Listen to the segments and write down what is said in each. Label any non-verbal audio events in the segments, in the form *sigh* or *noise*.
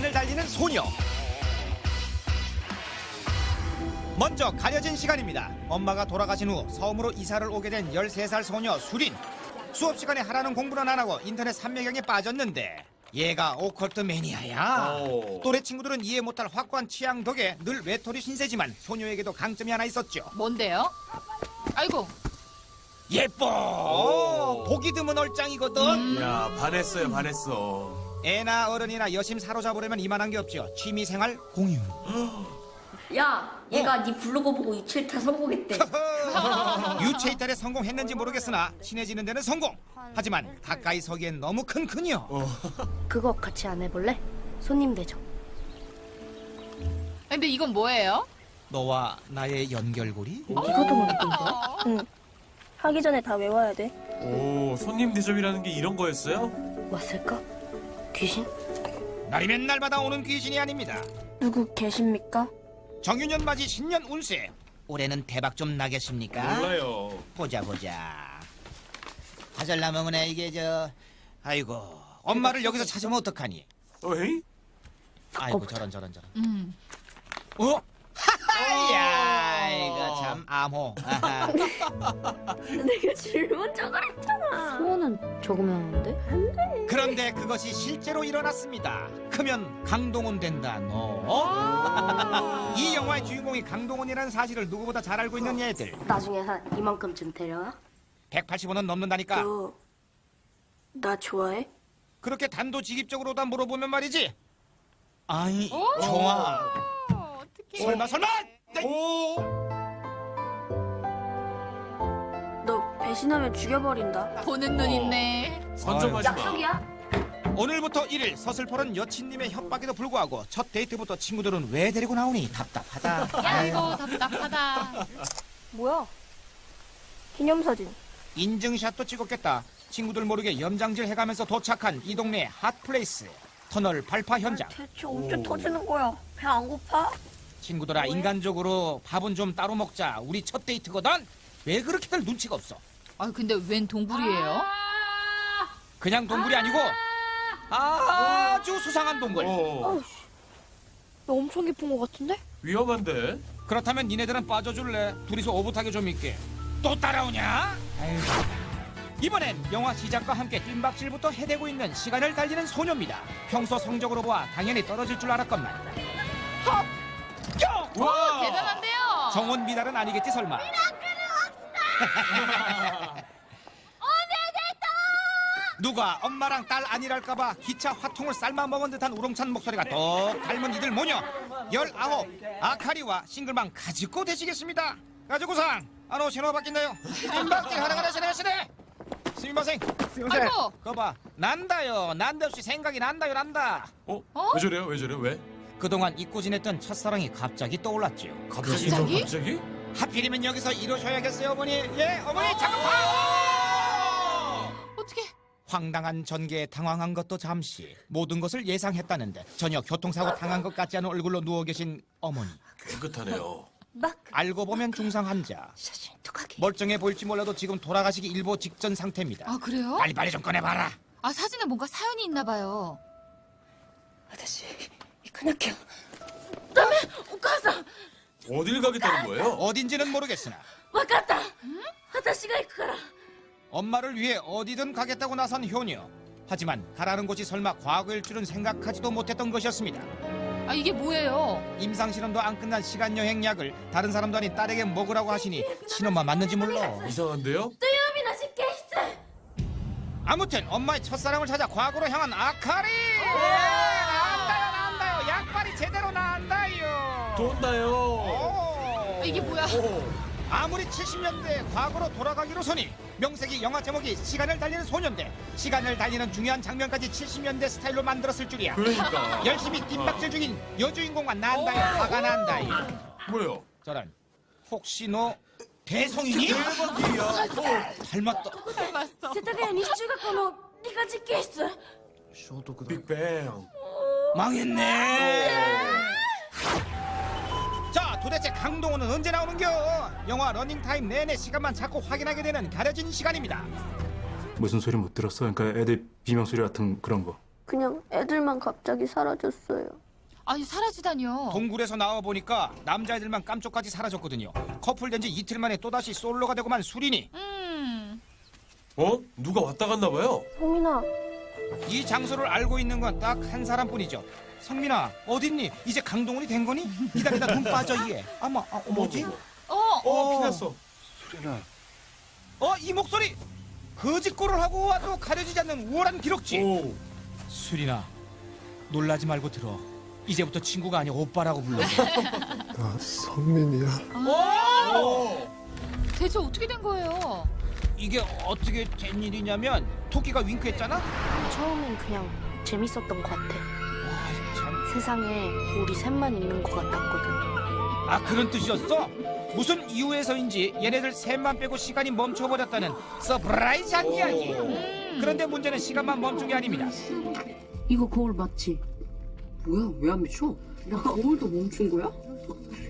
시간을 달리는 소녀. 먼저 가려진 시간입니다. 엄마가 돌아가신 후 섬으로 이사를 오게 된 13살 소녀 수린. 수업 시간에 하라는 공부는 안 하고 인터넷 삼매경에 빠졌는데 얘가 오컬트 매니아야. 오. 또래 친구들은 이해 못할 확고한 취향 덕에 늘 외톨이 신세지만 소녀에게도 강점이 하나 있었죠. 뭔데요? 아이고, 예뻐. 보기 드문 얼짱이거든. 야 반했어요 반했어. 애나 어른이나 여심 사로잡으려면 이만한 게 없죠. 취미생활 공유. *gasps* 야, 얘가 네 블로그 보고 유치타 성공했대. *laughs* 유체 이탈에 성공했는지 모르겠으나 친해지는 데는 성공. 하지만 가까이 서기엔 너무 큰 큰이요. *laughs* 그거 같이 안 해볼래? 손님 대접. 근데 이건 뭐예요? 너와 나의 연결고리? 이것도 모르는 거야? *laughs* 응. 하기 전에 다 외워야 돼. 오 손님 대접이라는 게 이런 거였어요? 왔을까? 귀신? 날이면 날마다 오는 귀신이 아닙니다. 누구 계십니까? 정유년 맞이 신년 운세. 올해는 대박 좀 나겠습니까? 몰라요. 보자 보자. 먹으네 이게 저. 아이고 엄마를 여기서 찾으면 어떡하니? 어이? 아이고 저런 저런 저런. 음. 어? 암호. 아하. *laughs* 내가 질문 저거랬잖아. 소원은 적으면 안 돼? 그런데 그것이 실제로 일어났습니다. 크면 강동원 된다 너. 이 영화의 주인공이 강동원이라는 사실을 누구보다 잘 알고 있는 얘들. 나중에 한 이만큼쯤 데려와. 185는 넘는다니까. 너, 나 좋아해? 그렇게 단도직입적으로 다 물어보면 말이지. 어, 어떡해. 설마 설마. 오. 배신하면 죽여버린다. 보는 눈 있네. 선점하지 마. 약속이야? 오늘부터 1일 서슬퍼런 여친님의 협박에도 불구하고 첫 데이트부터 친구들은 왜 데리고 나오니 답답하다. 야, 이거 답답하다. 뭐야? 기념사진. 인증샷도 찍었겠다. 친구들 모르게 염장질 해가면서 도착한 이 동네 핫플레이스. 터널 발파 현장. 대체 언제 터지는 거야? 배 안 고파? 친구들아 인간적으로 밥은 좀 따로 먹자. 우리 첫 데이트거든. 왜 그렇게들 눈치가 없어? 아, 근데 웬 동굴이에요? 그냥 동굴이 아니고 아주 수상한 동굴. 어. 너 엄청 깊은 거 같은데? 위험한데. 그렇다면 니네들은 빠져줄래? 둘이서 오붓하게 좀 있게. 또 따라오냐? 아유. 이번엔 영화 시작과 함께 뜀박질부터 해대고 있는 시간을 달리는 소녀입니다. 평소 성적으로 보아 당연히 떨어질 줄 알았건만. 합격! 와. 대단한데요? 정원 미달은 아니겠지 설마. *laughs* 누가 엄마랑 딸 아니랄까봐 기차 화통을 삶아 먹은 듯한 우렁찬 목소리가 똑 닮은 이들 모녀 열아홉 아카리와 싱글망 가지고 되시겠습니다 가지고상 안오 신호 바뀐다요 임박길 하나 가라 시네 시네 스미마생 아이고, 거봐 난다요 난데없이 생각이 난다요 난다 어? 어? 왜 저래요? 왜 저래? 왜? 그동안 잊고 지냈던 첫사랑이 갑자기 떠올랐지요 갑자기? 갑자기? 하필이면 여기서 이러셔야겠어요 어머니 예 어머니 잠깐 봐 어떻게? 황당한 전개에 당황한 것도 잠시 모든 것을 예상했다는데 전혀 교통사고 당한 것 같지 않은 얼굴로 누워 계신 어머니 깨끗하네요. 알고 보면 중상 환자 사진. 멀쩡해 보일지 몰라도 지금 돌아가시기 일보 직전 상태입니다 아, 그래요? 빨리 빨리 좀 꺼내봐라 아, 사진에 뭔가 사연이 있나 봐요. 아저씨, 이크나켜. 어딜 가겠다는 거예요? 어딘지는 모르겠으나 わかった私が行くから。 엄마를 위해 어디든 가겠다고 나선 효녀 하지만 가라는 곳이 설마 과거일 줄은 생각하지도 못했던 것이었습니다 아, 이게 뭐예요? 임상실험도 안 끝난 시간여행 약을 다른 사람도 아닌 딸에게 먹으라고 하시니 신엄마 맞는지 몰라 이상한데요? 海の実験室 아무튼 엄마의 첫사랑을 찾아 과거로 향한 아카리 나안다요 나안다요 약발이 제대로 나안다요 돈다요. 오. 아, 이게 뭐야? 오. 아무리 70년대 과거로 돌아가기로 서니 명색이 영화 제목이 시간을 달리는 소년대 시간을 달리는 중요한 장면까지 70년대 스타일로 만들었을 줄이야 그러니까. 열심히 뜀박질 중인 여주인공과 난다요 화가 난다요 뭐요? 저런 혹시 너 대성이니? 대박이야. 닮았다 닮았어. 世田谷西中学校の理科実験室 빅뱅. 망했네. 자, 도대체 강동원은 언제 나오는겨? 영화 러닝타임 내내 시간만 자꾸 확인하게 되는 가려진 시간입니다. 무슨 소리 못 들었어? 그러니까 애들 비명 소리 같은 그런 거. 그냥 애들만 갑자기 사라졌어요. 아니 사라지다니요. 동굴에서 나와 보니까 남자애들만 깜짝까지 사라졌거든요. 커플 된 지 이틀 만에 또다시 솔로가 되고만 수린이 음. 어? 누가 왔다 갔나 봐요. 성민아, 이 장소를 알고 있는 건 딱 한 사람뿐이죠. 성민아 어딨니? 이제 강동원이 된 거니? 기다리다 눈 빠져 얘. 아마 아, 어, 뭐지? 어. 어, 피났어. 어이 목소리 거짓골을 하고 와도 가려지지 않는 우월한 기록지. 오. 수린아 놀라지 말고 들어. 이제부터 친구가 아니야 오빠라고 불러. 나 성민이야. 대체 어떻게 된 거예요? 이게 어떻게 된 일이냐면 토끼가 윙크했잖아. 처음엔 그냥 재밌었던 것 같아. 와, 참. 세상에 우리 셋만 있는 것 같았거든. 아 그런 뜻이었어? 무슨 이유에서인지 얘네들 셋만 빼고 시간이 멈춰버렸다는 서프라이즈한 이야기. 그런데 문제는 시간만 멈춘 게 아닙니다. 이거 거울 맞지? 뭐야 왜안 비춰? 야 거울도 멈춘 거야?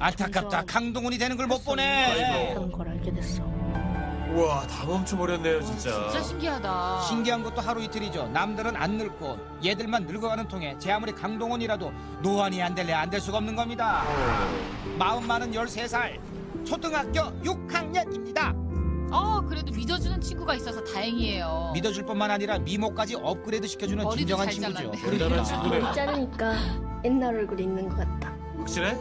안타깝다. 강동원이 되는 걸 못 보네. 그런 걸 알게 됐어. 우와, 다 멈춰버렸네요, 진짜. 진짜 신기하다. 신기한 것도 하루 이틀이죠. 남들은 안 늙고 얘들만 늙어가는 통에 제 아무리 강동원이라도 노안이 안 될래 안 될 수가 없는 겁니다. 마음 많은 13살 초등학교 6학년입니다. 어 그래도 믿어주는 친구가 있어서 다행이에요. 믿어줄 뿐만 아니라 미모까지 업그레이드 시켜주는 머리도 진정한 잘 친구죠. 잘랐네. 대단한 친구네. 자르니까 옛날 얼굴이 있는 것 같다. 확실해?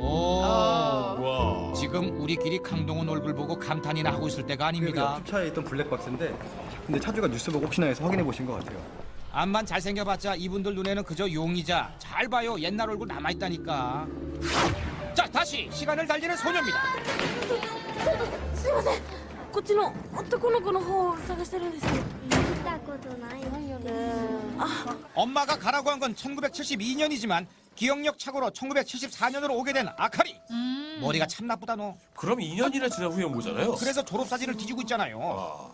오. 어. 와. 지금 우리끼리 강동원 얼굴 보고 감탄이나 하고 있을 때가 여기 아닙니다. 옆집 차에 있던 블랙박스인데 근데 차주가 뉴스 보고 혹시나 해서 확인해 보신 것 같아요. 암만 잘생겨봤자 이분들 눈에는 그저 용이자 잘 봐요 옛날 얼굴 남아있다니까. 자 다시 시간을 달리는 소녀입니다. こっちの男の子の方を探してるんですよ。見たことないよね。 엄마가 가라고 한 건 1972년이지만 기억력 착오로 1974년으로 오게 된 아카리. 음. 머리가 참 나쁘다 너. 그럼 2년이나 지난 후에 온 거잖아요. 그래서 졸업사진을 뒤지고 있잖아요. 아.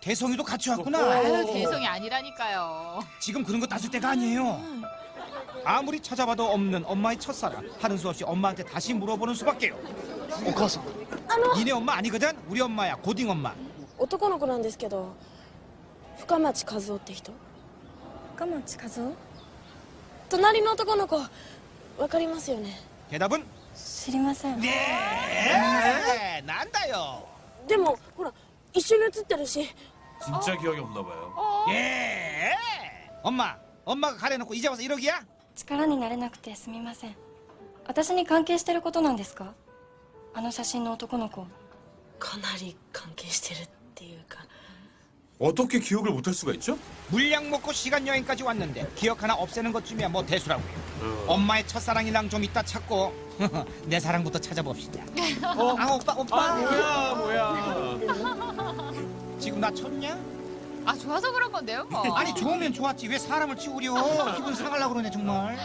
대성이도 같이 왔구나. 아유 대성이 아니라니까요. 지금 그런 거 따질 때가 아니에요. 아무리 찾아봐도 없는 엄마의 첫사랑 하는 수 없이 엄마한테 다시 물어보는 수밖에요. お母さん。 니네 엄마 아니거든? 우리 엄마야 고딩 엄마. 男の子なんですけど、深町和夫って人。深町和夫 隣の男の子、わかりますよね。 대답은 知りません。 네 난다요. でもほら一緒に写ってるし。 진짜 기억이 없나 봐요. 어. 예. 엄마 엄마가 가려놓고 이제 와서 이러기야? 力になれなくてすみません私に関係してることなんですかあの写真の男の子かなり関係してるっていうか。 어떻게 기억을 못할 수가 있죠? 물량 먹고 시간 여행까지 왔는데 기억 하나 없애는 것쯤이야 뭐 대수라고요. 엄마의 첫사랑이랑 좀 이따 찾고 *laughs* 내 사랑부터 찾아봅시다. 어, 아 오빠 오빠. 뭐야, 뭐야. 지금 나 쳤냐? 아 좋아서 그런 건데요 뭐. 아니 좋으면 좋았지 왜 사람을 치우려? 기분 상하려고 그러네 정말.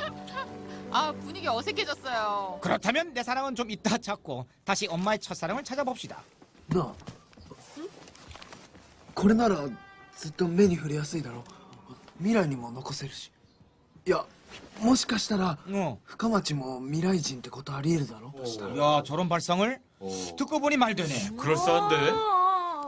아 분위기 어색해졌어요. 그렇다면 내 사랑은 좀 이따 찾고 다시 엄마의 첫사랑을 찾아봅시다. なあ。 これならずっと目に触れやすいだろ。未来にも残せるし。いや、もしかしたら 어. 深町も未来人ってことあり得るだろ。したら。 야 저런 발상을 어. 듣고 보니 말되네. 그럴싸한데?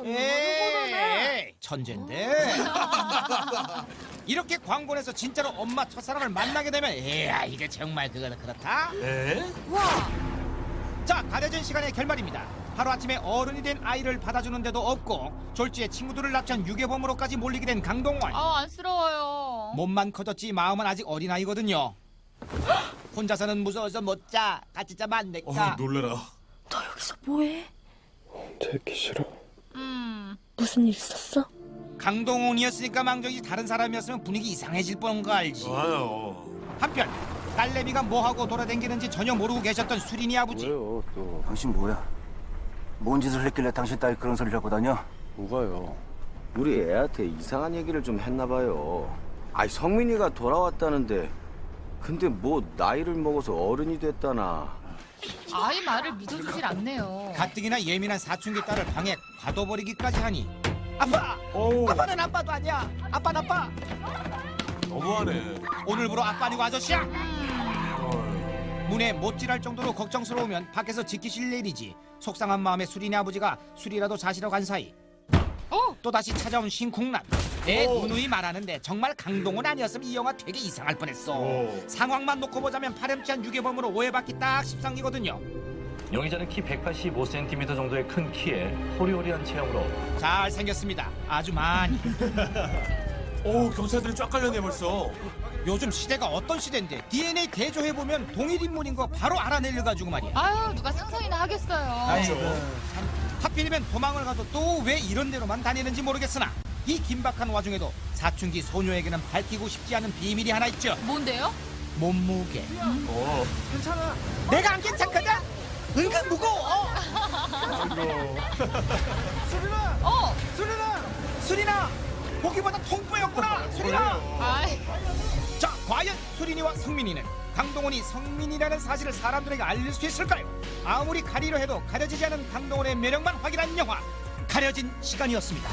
에이, 천재인데. *laughs* 이렇게 광고 내서 진짜로 엄마 첫사랑을 만나게 되면 에야 이게 정말 그거는 그렇다. 에? 자 가려진 시간의 결말입니다. 하루 아침에 어른이 된 아이를 받아주는 데도 없고 졸지에 친구들을 납치한 유괴범으로까지 몰리게 된 강동원. 아 안쓰러워요. 몸만 커졌지 마음은 아직 어린아이거든요. 혼자서는 무서워서 못 자. 같이 자면 안 될까? 어, 놀래라. 너 여기서 뭐해? 듣기 싫어. 음. 무슨 일 있었어? 강동원이었으니까 망정이 다른 사람이었으면 분위기 이상해질 뻔한 거 알지. 아요. 한편 딸내미가 뭐하고 돌아다니는지 전혀 모르고 계셨던 수린이 아버지 당신 뭐야? 뭔 짓을 했길래 당신 딸이 그런 소리를 하고 다녀? 뭐가요? 우리 애한테 이상한 얘기를 좀 했나 봐요. 아이 성민이가 돌아왔다는데 근데 뭐 나이를 먹어서 어른이 됐다나. 아이 말을 믿어주질 않네요. 가뜩이나 예민한 사춘기 딸을 방에 가둬버리기까지 하니 아빠! 어우, 아빠는 아빠도 아니야 아빠는 아빠 너무하네. 오늘부로 아빠 아니고 아저씨야 어, 문에 못 질할 정도로 걱정스러우면 밖에서 지키실 일이지 속상한 마음에 수린이 아버지가 술이라도 자시러 간 사이 어? 또다시 찾아온 신쿵남 내 누누이 말하는데 정말 강동원 아니었으면 이 영화 되게 이상할 뻔했어. 오. 상황만 놓고 보자면 파렴치한 유괴범으로 오해받기 딱 십상이거든요. 용의자는 키 185cm 정도의 큰 키에 호리호리한 체형으로 잘 생겼습니다. 아주 많이. *laughs* 오 경찰들이 쫙 깔렸네 벌써. 요즘 시대가 어떤 시대인데 DNA 대조해 보면 동일 인물인 거 바로 알아내려 가지고 말이야. 아유 누가 상상이나 하겠어요. 아이고, 참. 하필이면 도망을 가도 또 왜 이런 데로만 다니는지 모르겠으나 이 긴박한 와중에도 사춘기 소녀에게는 밝히고 싶지 않은 비밀이 하나 있죠. 뭔데요? 몸무게. 오. 내가 안 괜찮거든. 은근 무거워. 수리나, *laughs* 어. 수리나, 수리나. 보기보다 통보였구나. 수리나. 아이. 자, 과연 수린이와 성민이는 강동원이 성민이라는 사실을 사람들에게 알릴 수 있을까요? 아무리 가리려 해도 가려지지 않은 강동원의 매력만 확인한 영화 가려진 시간이었습니다.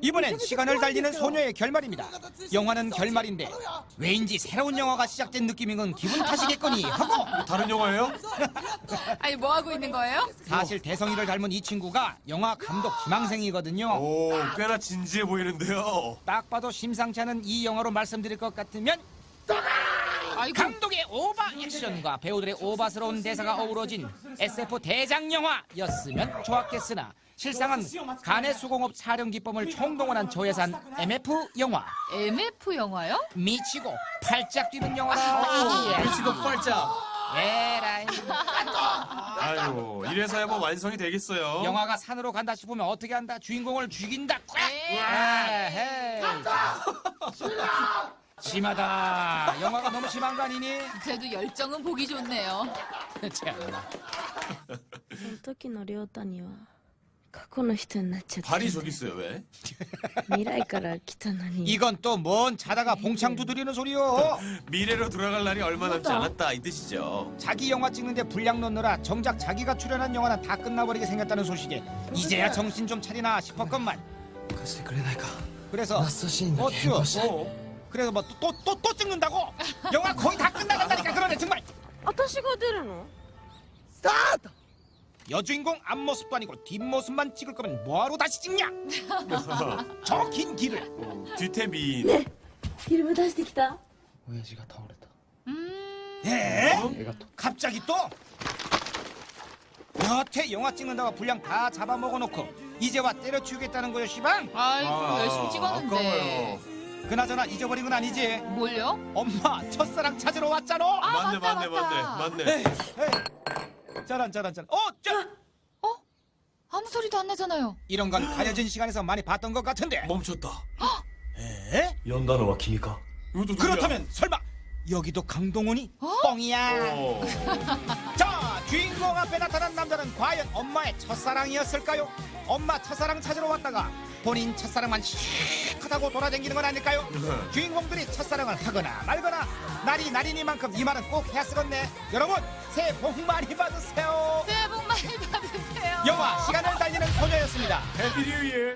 이번엔 시간을 달리는 소녀의 결말입니다. 영화는 결말인데 왜인지 새로운 영화가 시작된 느낌인 건 기분 탓이겠거니 하고 다른 영화예요? *laughs* 아니 뭐 하고 있는 거예요? 사실 대성이를 닮은 이 친구가 영화 감독 지망생이거든요. 오 꽤나 진지해 보이는데요. 딱 봐도 심상치 않은 이 영화로 말씀드릴 것 같으면 아이고. 감독의 오바 액션과 배우들의 오바스러운 대사가 어우러진 SF 대장 영화였으면 좋았겠으나 실상은 간의 수공업 촬영 기법을 총동원한 저예산 MF 영화 MF 영화요? 미치고 팔짝 뛰는 영화라 미치고 팔짝. 에라이 아이고 이래서야 뭐 완성이 되겠어요. 영화가 산으로 간다 싶으면 어떻게 한다 주인공을 죽인다 에이. 에헤이. *laughs* 심하다 영화가 너무 심한 거 아니니? 그래도 열정은 보기 좋네요. *laughs* 참. その時の亮太には 過去の人になっちゃってる 발이 저기 있어요 왜? *laughs* 未来から来たのに 이건 또 뭔 자다가 봉창 두드리는 소리요 *laughs* 미래로 돌아갈 날이 얼마 남지 않았다 이 뜻이죠. 자기 영화 찍는데 분량 넣느라 정작 자기가 출연한 영화는 다 끝나버리게 생겼다는 소식에 이제야 정신 좀 차리나 싶었건만 貸してくれないか 그래서 ラストシーンだけ変更して 어? 그래서 뭐 또 또 또 찍는다고 영화 거의 다 끝나간다니까 그러네 정말 *laughs* 私が出るの 여주인공 앞모습도 아니고 뒷모습만 찍을 거면 뭐하러 다시 찍냐 *laughs* 저 긴 길을 어, 뒤태 미인. フィルム出してきた親父が倒れた 음. 에? 映画と 갑자기 또 여태 영화 찍는다고 분량 다 잡아먹어놓고 이제 와 때려치우겠다는 거요 시방 아이고 아, 열심히 찍었는데. 아까워요. 그나저나 잊어버린 건 아니지 뭘요? 엄마 첫사랑 찾으러 왔잖아 아 맞네 맞다 맞네 맞다. 맞네 맞네. 에이, 에이. 짜란 짜란 짜란. 어, 짜. 어? 어? 아무 소리도 안 나잖아요. 이런 건 가려진 시간에서 많이 봤던 것 같은데. 멈췄다. 에? 연단어와 기미가 그렇다면 설마 여기도 강동원이 어? 뻥이야. 어. *laughs* 자, 주인공 앞에 나타난 남자는 과연 엄마의 첫사랑이었을까요? 엄마 첫사랑 찾으러 왔다가 본인 첫사랑만 시크하고 돌아다니는 건 아닐까요? 네. 주인공들이 첫사랑을 하거나 말거나 날이 날이니만큼 이 말은 꼭 해야 쓰겠네 여러분 새해 복 많이 받으세요 새해 복 많이 받으세요. 영화 시간을 달리는 소녀였습니다 해피 뉴 이어.